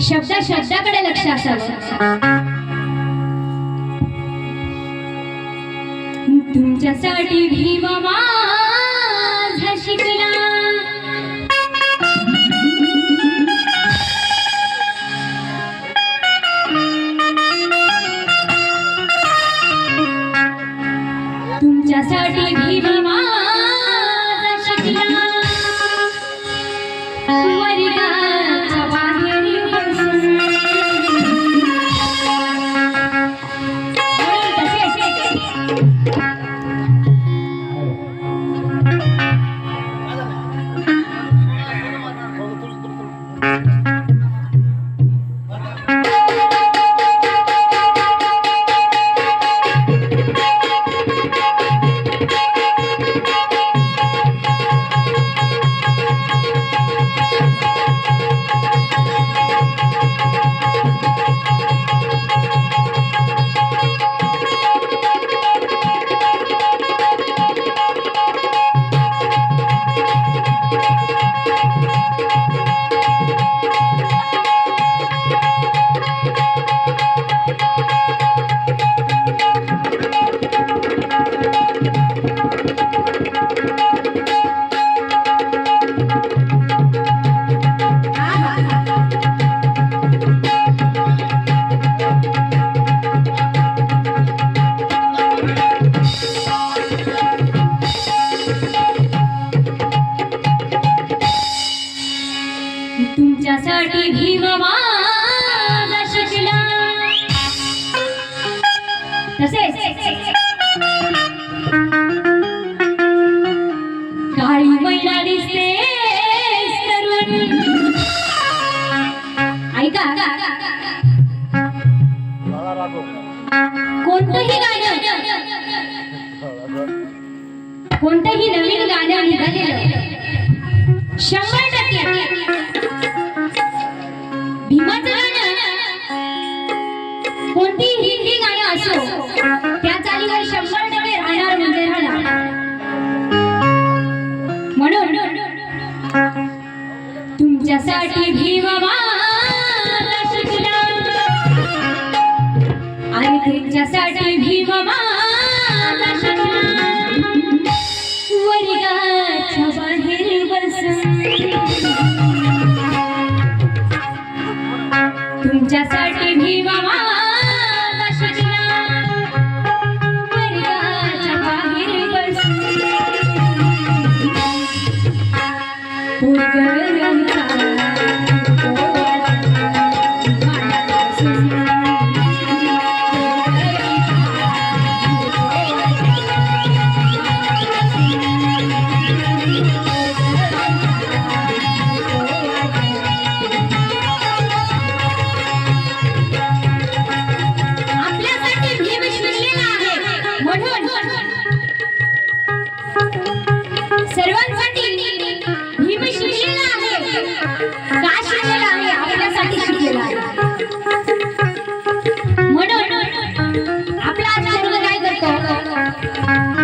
शब्द शब्दाकडे लक्ष असावं. तुमच्यासाठी भीम साठी भीम माझा शिकला तसेच काळी दिसते ऐका. कोणतंही गाणं कोणतंही नवीन गाणं निघालेलं शंभर टक्के. असो त्या चालीवर शंभर टक्के राहणार म्हणजे राहणार म्हणून तुमच्यासाठी भीमवा आणि तुमच्यासाठी भीमवा माझा शिकला तुमच्यासाठी Thank you.